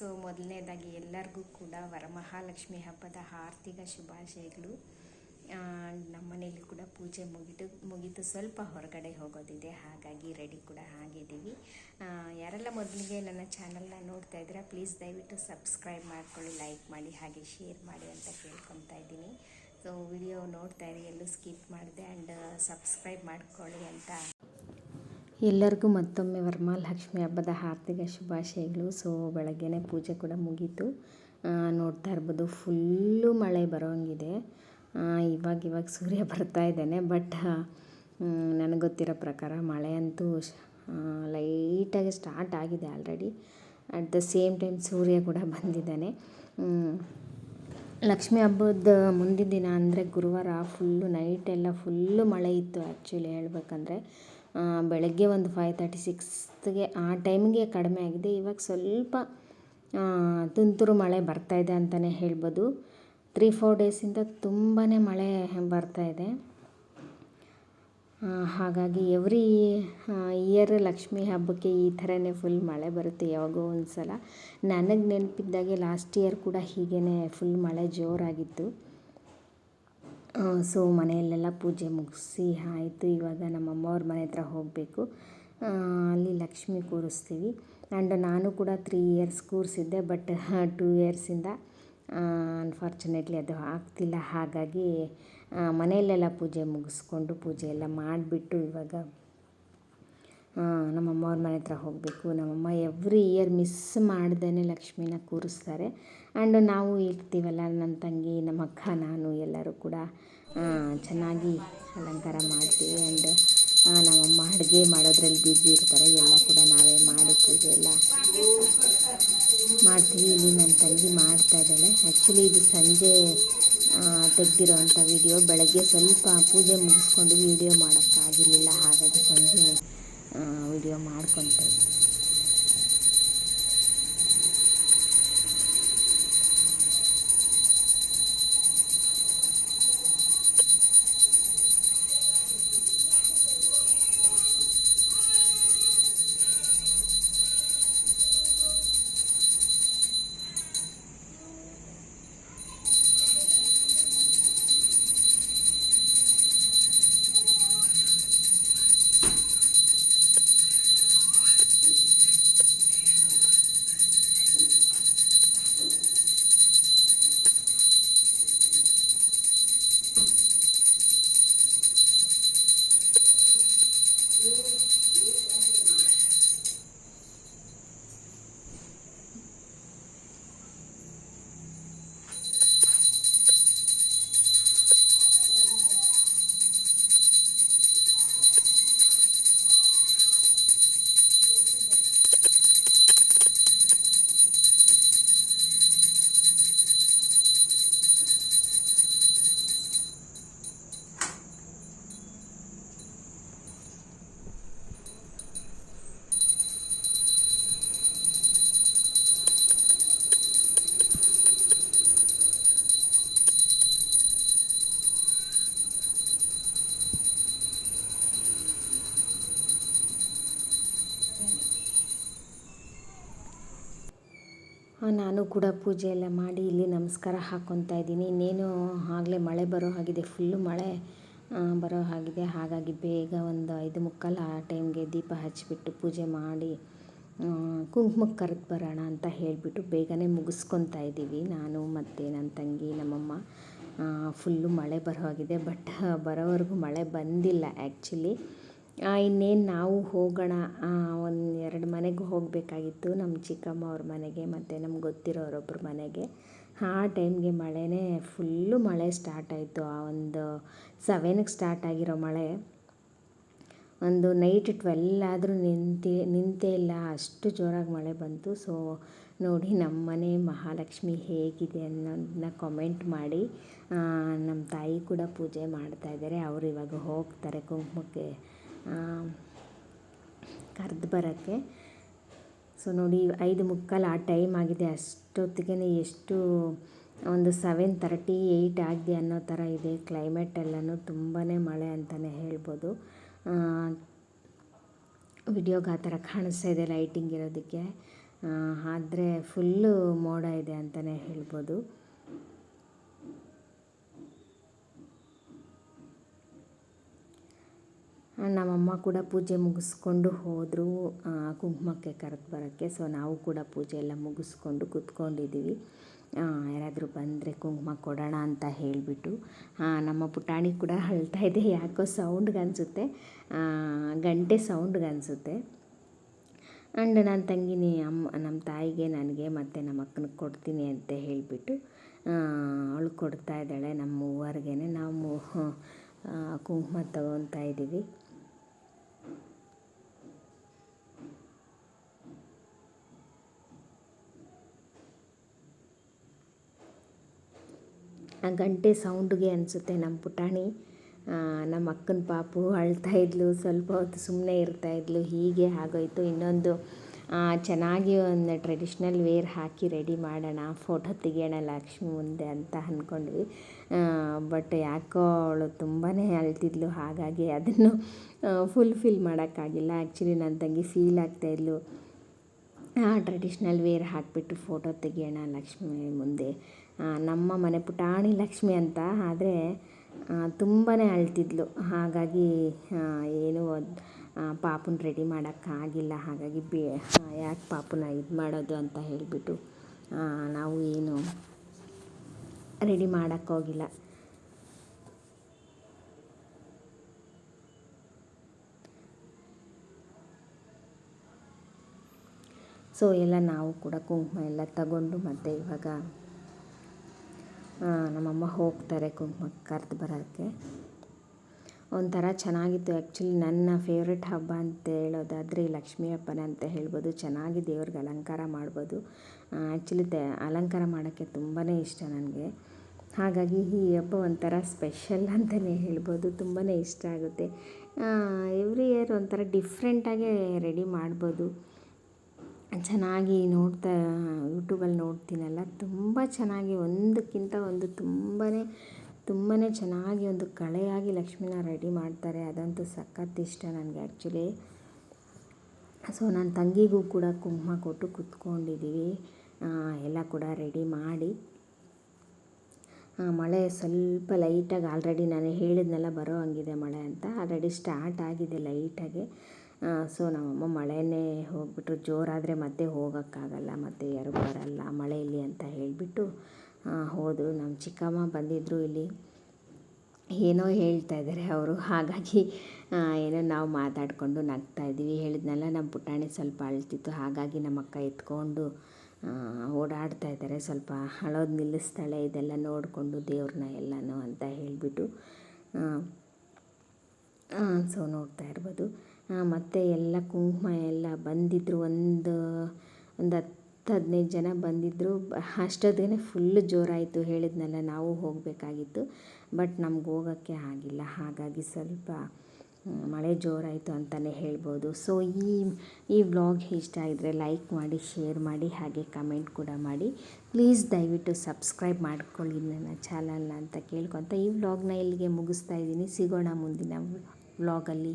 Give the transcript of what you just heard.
So ಮೊದಲನೇದಾಗಿ ಎಲ್ಲರಿಗೂ ಕೂಡ ವರಮಹಾಲಕ್ಷ್ಮಿ ಹಬ್ಬದ ಆರ್ಥಿಕ ಶುಭಾಶಯಗಳು. ನಮ್ಮನೇಲಿ ನಮ್ಮ ಮನೇಲಿ ಕೂಡ ಪೂಜೆ ಮುಗಿದು ಮುಗಿದು ಸ್ವಲ್ಪ ಹೊರಗಡೆ ಹೋಗೋದಿದೆ, ಹಾಗಾಗಿ ರೆಡಿ ಕೂಡ ಆಗಿದ್ದೀವಿ. ಯಾರೆಲ್ಲ ಮೊದಲಿಗೆ ನನ್ನ ಚಾನಲ್ನ ನೋಡ್ತಾ ಇದ್ದೀರಾ ಪ್ಲೀಸ್ ದಯವಿಟ್ಟು ಸಬ್ಸ್ಕ್ರೈಬ್ ಮಾಡ್ಕೊಳ್ಳಿ ಲೈಕ್ ಮಾಡಿ, ಹಾಗೆ ಶೇರ್ ಮಾಡಿ ಅಂತ ಕೇಳ್ಕೊತಾ ಇದ್ದೀನಿ. ಸೊ ವಿಡಿಯೋ ನೋಡ್ತಾ ಇರಿ, ಎಲ್ಲೂ ಸ್ಕಿಪ್ ಮಾಡಿದೆ ಆ್ಯಂಡ್ ಸಬ್ಸ್ಕ್ರೈಬ್ ಮಾಡ್ಕೊಳ್ಳಿ ಅಂತ ಎಲ್ಲರಿಗೂ ಮತ್ತೊಮ್ಮೆ ವರಮಹಾಲಕ್ಷ್ಮಿ ಹಬ್ಬದ ಹಾರ್ದಿಕ ಶುಭಾಶಯಗಳು. ಸೊ ಬೆಳಗ್ಗೆನೇ ಪೂಜೆ ಕೂಡ ಮುಗೀತು. ನೋಡ್ತಾ ಇರ್ಬೋದು ಫುಲ್ಲು ಮಳೆ ಬರೋಂಗಿದೆ. ಇವಾಗ ಇವಾಗ ಸೂರ್ಯ ಬರ್ತಾ ಇದ್ದಾನೆ ಬಟ್ ನನಗೆ ಗೊತ್ತಿರೋ ಪ್ರಕಾರ ಮಳೆ ಅಂತೂ ಲೈಟಾಗಿ ಸ್ಟಾರ್ಟ್ ಆಗಿದೆ already at the same time Surya ಕೂಡ ಬಂದಿದ್ದಾನೆ. ಲಕ್ಷ್ಮಿ ಹಬ್ಬದ ಮುಂದಿನ ದಿನ ಅಂದರೆ ಗುರುವಾರ ಫುಲ್ಲು ನೈಟೆಲ್ಲ ಫುಲ್ಲು ಮಳೆ ಇತ್ತು ಆ್ಯಕ್ಚುಲಿ ಹೇಳ್ಬೇಕಂದ್ರೆ. ಬೆಳಗ್ಗೆ ಒಂದು ಫೈವ್ ತರ್ಟಿ ಸಿಕ್ಸ್ಗೆ ಆ ಟೈಮ್ಗೆ ಕಡಿಮೆ ಆಗಿದೆ. ಇವಾಗ ಸ್ವಲ್ಪ ತುಂತುರು ಮಳೆ ಬರ್ತಾಯಿದೆ ಅಂತಲೇ ಹೇಳ್ಬೋದು. ತ್ರೀ ಫೋರ್ ಡೇಸಿಂದ ತುಂಬಾ ಮಳೆ ಬರ್ತಾ ಇದೆ. ಹಾಗಾಗಿ ಎವ್ರಿ ಇಯರ್ ಲಕ್ಷ್ಮಿ ಹಬ್ಬಕ್ಕೆ ಈ ಥರನೇ ಫುಲ್ ಮಳೆ ಬರುತ್ತೆ ಯಾವಾಗೋ ಒಂದು ಸಲ ನನಗೆ ನೆನಪಿದ್ದಾಗೆ ಲಾಸ್ಟ್ ಇಯರ್ ಕೂಡ ಹೀಗೇ ಫುಲ್ ಮಳೆ ಜೋರಾಗಿತ್ತು. ಸೊ ಮನೆಯಲ್ಲೆಲ್ಲ ಪೂಜೆ ಮುಗಿಸಿ ಆಯಿತು. ಇವಾಗ ನಮ್ಮ ಅಮ್ಮವ್ರ ಮನೆ ಹತ್ರ ಹೋಗಬೇಕು. ಅಲ್ಲಿ ಲಕ್ಷ್ಮಿ ಕೂರಿಸ್ತೀವಿ. ಆ್ಯಂಡ್ ನಾನು ಕೂಡ ತ್ರೀ ಇಯರ್ಸ್ ಕೂರಿಸಿದ್ದೆ ಬಟ್ ಟೂ ಇಯರ್ಸಿಂದ ಅನ್ಫಾರ್ಚುನೇಟ್ಲಿ ಅದು ಆಗ್ತಿಲ್ಲ. ಹಾಗಾಗಿ ಮನೆಯಲ್ಲೆಲ್ಲ ಪೂಜೆ ಮುಗಿಸ್ಕೊಂಡು ಪೂಜೆ ಎಲ್ಲ ಮಾಡಿಬಿಟ್ಟು ಇವಾಗ ಆ, ನಮ್ಮಮ್ಮವ್ರ ಮನೆ ಹತ್ರ ಹೋಗಬೇಕು. ನಮ್ಮಮ್ಮ ಎವ್ರಿ ಇಯರ್ ಮಿಸ್ ಮಾಡ್ದೇ ಲಕ್ಷ್ಮೀನ ಕೂರಿಸ್ತಾರೆ. ಆ್ಯಂಡ್ ನಾವು ಇರ್ತೀವಲ್ಲ ನನ್ನ ತಂಗಿ ನಮ್ಮ ಅಕ್ಕ ನಾನು ಎಲ್ಲರೂ ಕೂಡ ಚೆನ್ನಾಗಿ ಅಲಂಕಾರ ಮಾಡ್ತೀವಿ. ಆ್ಯಂಡ್ ನಮ್ಮಮ್ಮ ಅಡುಗೆ ಮಾಡೋದ್ರಲ್ಲಿ ಬ್ಯುಸಿ ಇರ್ತಾರೆ. ಎಲ್ಲ ಕೂಡ ನಾವೇ ಮಾಡಿ ಪೂಜೆ ಎಲ್ಲ ಮಾಡ್ತೀವಿ. ಇಲ್ಲಿ ನನ್ನ ತಂಗಿ ಮಾಡ್ತಾ ಇದ್ದಾಳೆ. ಆ್ಯಕ್ಚುಲಿ ಇದು ಸಂಜೆ ತೆಗೆದಿರೋ ಅಂಥ ವಿಡಿಯೋ ಬೆಳಗ್ಗೆ ಸ್ವಲ್ಪ ಪೂಜೆ ಮುಗಿಸ್ಕೊಂಡು ವಿಡಿಯೋ ಮಾಡೋಕ್ಕಾಗಿರಲಿಲ್ಲ. ಹಾಗಾಗಿ ಸಂಜೆ ವಿಡಿಯೋ ಮಾಡ್ಕೊತಾ ನಾನು ಕೂಡ ಪೂಜೆ ಎಲ್ಲ ಮಾಡಿ ಇಲ್ಲಿ ನಮಸ್ಕಾರ ಹಾಕ್ಕೊತಾ ಇದ್ದೀನಿ. ಇನ್ನೇನು ಆಗಲೇ ಮಳೆ ಬರೋ ಹಾಗಿದೆ ಫುಲ್ಲು ಮಳೆ ಬರೋ ಹಾಗಿದೆ. ಹಾಗಾಗಿ ಬೇಗ ಒಂದು ಐದು ಮುಕ್ಕಾಲು ಆ ಟೈಮ್ಗೆ ದೀಪ ಹಚ್ಚಿಬಿಟ್ಟು ಪೂಜೆ ಮಾಡಿ ಕುಂಕುಮಕ್ಕೆ ಕರೆದು ಬರೋಣ ಅಂತ ಹೇಳಿಬಿಟ್ಟು ಬೇಗನೆ ಮುಗಿಸ್ಕೊತಾ ಇದ್ದೀವಿ. ನಾನು ಮತ್ತು ನನ್ನ ತಂಗಿ, ನಮ್ಮಮ್ಮ ಫುಲ್ಲು ಮಳೆ ಬರೋ ಹಾಗಿದೆ. ಬಟ್ ಬರೋವರೆಗೂ ಮಳೆ ಬಂದಿಲ್ಲ ಆ್ಯಕ್ಚುಲಿ ಇನ್ನೇನು ನಾವು ಹೋಗೋಣ? ಒಂದು ಎರಡು ಮನೆಗೆ ಹೋಗಬೇಕಾಗಿತ್ತು ನಮ್ಮ ಚಿಕ್ಕಮ್ಮ ಅವ್ರ ಮನೆಗೆ ಮತ್ತು ನಮ್ಗೆ ಗೊತ್ತಿರೋರೊಬ್ಬರ ಮನೆಗೆ. ಆ ಟೈಮ್ಗೆ ಮಳೆನೇ ಫುಲ್ಲು ಮಳೆ ಸ್ಟಾರ್ಟ್ ಆಯಿತು. ಆ ಒಂದು ಸೆವೆನ್ಗೆ ಸ್ಟಾರ್ಟ್ ಆಗಿರೋ ಮಳೆ. ಒಂದು ನೈಟ್ ಟ್ವೆಲ್ ಆದರೂ ನಿಂತೇ ನಿಂತೇ ಇಲ್ಲ, ಅಷ್ಟು ಜೋರಾಗಿ ಮಳೆ ಬಂತು. ಸೊ ನೋಡಿ ನಮ್ಮ ಮನೆ ಮಹಾಲಕ್ಷ್ಮಿ ಹೇಗಿದೆ ಅನ್ನೋದನ್ನ ಕಾಮೆಂಟ್ ಮಾಡಿ ನಮ್ಮ ತಾಯಿ ಕೂಡ ಪೂಜೆ ಮಾಡ್ತಾಯಿದ್ದಾರೆ ಅವರು ಇವಾಗ ಹೋಗ್ತಾರೆ ಕುಂಕುಮಕ್ಕೆ. ಕರೆದು ಬರೋಕ್ಕೆ. ಸೊ ನೋಡಿ, ಐದು ಮುಕ್ಕಾಲು ಆ ಟೈಮ್ ಆಗಿದೆ. ಅಷ್ಟೊತ್ತಿಗೆ ಎಷ್ಟು, ಒಂದು ಸೆವೆನ್ ತರ್ಟಿ ಏಯ್ಟ್ ಆಗಿದೆ ಅನ್ನೋ ಥರ ಇದೆ. ಕ್ಲೈಮೇಟ್ ಎಲ್ಲನೂ ತುಂಬಾ ಮಳೆ ಅಂತಲೇ ಹೇಳ್ಬೋದು. ವಿಡಿಯೋಗೆ ಆ ಥರ ಕಾಣಿಸ್ತಾ ಇದೆ ಲೈಟಿಂಗ್ ಇರೋದಕ್ಕೆ. ಆದರೆ ಫುಲ್ಲು ಮೋಡ ಇದೆ ಅಂತಲೇ ಹೇಳ್ಬೋದು. ನಮ್ಮಮ್ಮ ಕೂಡ ಪೂಜೆ ಮುಗಿಸ್ಕೊಂಡು ಹೋದರು ಕುಂಕುಮಕ್ಕೆ ಕರೆದು ಬರೋಕ್ಕೆ. ಸೊ ನಾವು ಕೂಡ ಪೂಜೆ ಎಲ್ಲ ಮುಗಿಸ್ಕೊಂಡು ಕೂತ್ಕೊಂಡಿದ್ದೀವಿ ಯಾರಾದರೂ ಬಂದರೆ ಕುಂಕುಮ ಕೊಡೋಣ ಅಂತ ಹೇಳಿಬಿಟ್ಟು. ನಮ್ಮ ಪುಟಾಣಿ ಕೂಡ ಅಳ್ತಾ ಇದೆ. ಯಾಕೋ ಸೌಂಡ್ಗೆ ಅನಿಸುತ್ತೆ. ಗಂಟೆ ಸೌಂಡ್ಗೆ ಅನಿಸುತ್ತೆ. ಆ್ಯಂಡ್ ನನ್ನ ತಂಗಿನಿ ಅಮ್ಮ ನಮ್ಮ ತಾಯಿಗೆ, ನನಗೆ ಮತ್ತು ನಮ್ಮ ಅಕ್ಕನಿಗೆ ಕೊಡ್ತೀನಿ ಅಂತ ಹೇಳಿಬಿಟ್ಟು ಅವಳು ಕೊಡ್ತಾ ಇದ್ದಾಳೆ ನಮ್ಮ ಮೂವರ್ಗೆ ನಾವು ಕುಂಕುಮ ತಗೊತಾ ಇದ್ದೀವಿ ಆ ಗಂಟೆ ಸೌಂಡ್ಗೆ ಅನಿಸುತ್ತೆ ನಮ್ಮ ಪುಟಾಣಿ. ನಮ್ಮ ಅಕ್ಕನ ಪಾಪು ಅಳ್ತಾ ಇದ್ಲು, ಸ್ವಲ್ಪ ಹೊತ್ತು ಸುಮ್ಮನೆ ಇರ್ತಾಯಿದ್ಲು ಹೀಗೆ ಆಗೋಯ್ತು. ಇನ್ನೊಂದು ಚೆನ್ನಾಗಿ ಒಂದು ಟ್ರೆಡಿಷ್ನಲ್ ವೇರ್ ಹಾಕಿ ರೆಡಿ ಮಾಡೋಣ ಫೋಟೋ ತೆಗಿಯೋಣ ಲಕ್ಷ್ಮಿ ಮುಂದೆ ಅಂತ ಅಂದ್ಕೊಂಡ್ವಿ ಬಟ್ ಯಾಕೋ ಅವಳು ತುಂಬಾ ಅಳ್ತಿದ್ಲು, ಹಾಗಾಗಿ ಅದನ್ನು ಫುಲ್ಫಿಲ್ ಮಾಡೋಕ್ಕಾಗಿಲ್ಲ. ಆ್ಯಕ್ಚುಲಿ ನನ್ನ ತಂಗಿ ಫೀಲ್ ಆಗ್ತಾಯಿದ್ಲು ಟ್ರೆಡಿಷ್ನಲ್ ವೇರ್ ಹಾಕಿಬಿಟ್ಟು ಫೋಟೋ ತೆಗಿಯೋಣ ಲಕ್ಷ್ಮಿ ಮುಂದೆ. ನಮ್ಮ ಮನೆ ಪುಟಾಣಿ ಲಕ್ಷ್ಮಿ ಅಂತ, ಆದರೆ ತುಂಬಾ ಅಳ್ತಿದ್ಲು. ಹಾಗಾಗಿ ಏನು ಪಾಪುನ ರೆಡಿ ಮಾಡೋಕ್ಕಾಗಿಲ್ಲ ಹಾಗಾಗಿ ಬಿ ಯಾಕೆ ಪಾಪುನ ಇದು ಮಾಡೋದು ಅಂತ ಹೇಳಿಬಿಟ್ಟು ನಾವು ಏನು ರೆಡಿ ಮಾಡೋಕ್ಕೋಗಿಲ್ಲ ಸೊ ಎಲ್ಲ ನಾವು ಕೂಡ ಕುಂಕುಮ ಎಲ್ಲ ತಗೊಂಡು ಮತ್ತು ಇವಾಗ ನಮ್ಮಮ್ಮ ಹೋಗ್ತಾರೆ ಕುಂಕುಮ ಕರೆದು ಬರೋಕ್ಕೆ. ಒಂಥರ ಚೆನ್ನಾಗಿತ್ತು. ಆ್ಯಕ್ಚುಲಿ ನನ್ನ ಫೇವ್ರೆಟ್ ಹಬ್ಬ ಅಂತ ಹೇಳೋದಾದರೆ ಲಕ್ಷ್ಮೀ ಹಬ್ಬನ ಅಂತ ಹೇಳ್ಬೋದು. ಚೆನ್ನಾಗಿ ದೇವ್ರಿಗೆ ಅಲಂಕಾರ ಮಾಡ್ಬೋದು. ಆ್ಯಕ್ಚುಲಿ ತ, ಅಲಂಕಾರ ಮಾಡೋಕ್ಕೆ ತುಂಬಾ ಇಷ್ಟ ನನಗೆ. ಹಾಗಾಗಿ ಈ ಹಬ್ಬ ಒಂಥರ ಸ್ಪೆಷಲ್ ಅಂತಲೇ ಹೇಳ್ಬೋದು. ತುಂಬಾ ಇಷ್ಟ ಆಗುತ್ತೆ. ಎವ್ರಿ ಇಯರ್ ಒಂಥರ ಡಿಫ್ರೆಂಟಾಗೇ ರೆಡಿ ಮಾಡ್ಬೋದು. ಚೆನ್ನಾಗಿ ನೋಡ್ತಾ, ಯೂಟ್ಯೂಬಲ್ಲಿ ನೋಡ್ತೀನಲ್ಲ, ತುಂಬ ಚೆನ್ನಾಗಿ ಒಂದಕ್ಕಿಂತ ಒಂದು ತುಂಬಾ ತುಂಬಾ ಚೆನ್ನಾಗಿ ಒಂದು ಕಳೆಯಾಗಿ ಲಕ್ಷ್ಮೀನ ರೆಡಿ ಮಾಡ್ತಾರೆ. ಅದಂತೂ ಸಖತ್ ಇಷ್ಟ ನನಗೆ ಆ್ಯಕ್ಚುಲಿ. ಸೊ, ನನ್ನ ತಂಗಿಗೂ ಕೂಡ ಕುಂಕುಮ ಕೊಟ್ಟು ಕುತ್ಕೊಂಡಿದ್ದೀವಿ ಎಲ್ಲ ಕೂಡ ರೆಡಿ ಮಾಡಿ. ಮಳೆ ಸ್ವಲ್ಪ ಲೈಟಾಗಿ, ಆಲ್ರೆಡಿ ನಾನು ಹೇಳಿದ್ನೆಲ್ಲ, ಬರೋ ಹಂಗಿದೆ ಮಳೆ ಅಂತ. ಆಲ್ರೆಡಿ ಸ್ಟಾರ್ಟ್ ಆಗಿದೆ ಲೈಟಾಗಿ. ಸೊ ನಮ್ಮಮ್ಮ ಮಳೆಯೇ ಹೋಗ್ಬಿಟ್ರು. ಜೋರಾದರೆ ಮತ್ತೆ ಹೋಗೋಕ್ಕಾಗಲ್ಲ, ಮತ್ತೆ ಯಾರು ಬರಲ್ಲ ಮಳೆಯಲ್ಲಿ ಅಂತ ಹೇಳಿಬಿಟ್ಟು ಹೋದರು. ನಮ್ಮ ಚಿಕ್ಕಮ್ಮ ಬಂದಿದ್ದರು ಇಲ್ಲಿ. ಏನೋ ಹೇಳ್ತಾ ಇದ್ದಾರೆ ಅವರು. ಹಾಗಾಗಿ ಏನೋ ನಾವು ಮಾತಾಡಿಕೊಂಡು ನಗ್ತಾ ಇದ್ದೀವಿ. ಹೇಳಿದ್ನಲ್ಲ, ನಮ್ಮ ಪುಟಾಣಿ ಸ್ವಲ್ಪ ಅಳ್ತಿತ್ತು. ಹಾಗಾಗಿ ನಮ್ಮ ಅಕ್ಕ ಎತ್ಕೊಂಡು ಓಡಾಡ್ತಾ ಇದ್ದಾರೆ ಸ್ವಲ್ಪ ಅಳೋದು ನಿಲ್ಲಿಸ್ತಾಳೆ. ಇದೆಲ್ಲ ನೋಡಿಕೊಂಡು ದೇವ್ರನ್ನ ಎಲ್ಲನೂ ಅಂತ ಹೇಳಿಬಿಟ್ಟು ಸೊ ನೋಡ್ತಾ ಇರ್ಬೋದು. ಮತ್ತು ಎಲ್ಲ ಕುಂಕುಮ ಎಲ್ಲ ಬಂದಿದ್ದರು ಒಂದು ಒಂದು ಹತ್ತು, ಹದಿನೈದು ಜನ ಬಂದಿದ್ದರು ಅಷ್ಟೊತ್ತಿಗೆ ಫುಲ್ ಜೋರಾಯಿತು ಹೇಳಿದ್ನಲ್ಲ, ನಾವು ಹೋಗಬೇಕಾಗಿತ್ತು. ಬಟ್ ನಮ್ಗೆ ಹೋಗೋಕ್ಕೆ ಆಗಿಲ್ಲ. ಹಾಗಾಗಿ ಸ್ವಲ್ಪ ಮಳೆ ಜೋರಾಯಿತು ಅಂತಲೇ ಹೇಳ್ಬೋದು. ಸೊ ಈ ಈ ವ್ಲಾಗ್ ಇಷ್ಟ ಆಗಿದ್ರೆ ಲೈಕ್ ಮಾಡಿ ಶೇರ್ ಮಾಡಿ, ಹಾಗೆ ಕಮೆಂಟ್ ಕೂಡ ಮಾಡಿ. ಪ್ಲೀಸ್ ದಯವಿಟ್ಟು ಸಬ್ಸ್ಕ್ರೈಬ್ ಮಾಡ್ಕೊಳ್ಳಿ ನನ್ನ ಚಾನಲ್ನ ಅಂತ ಕೇಳ್ಕೊತ ಈ ವ್ಲಾಗ್ನ ಇಲ್ಲಿಗೆ ಮುಗಿಸ್ತಾ ಇದ್ದೀನಿ. ಸಿಗೋಣ ಮುಂದಿನ ವ್ಲಾಗಲ್ಲಿ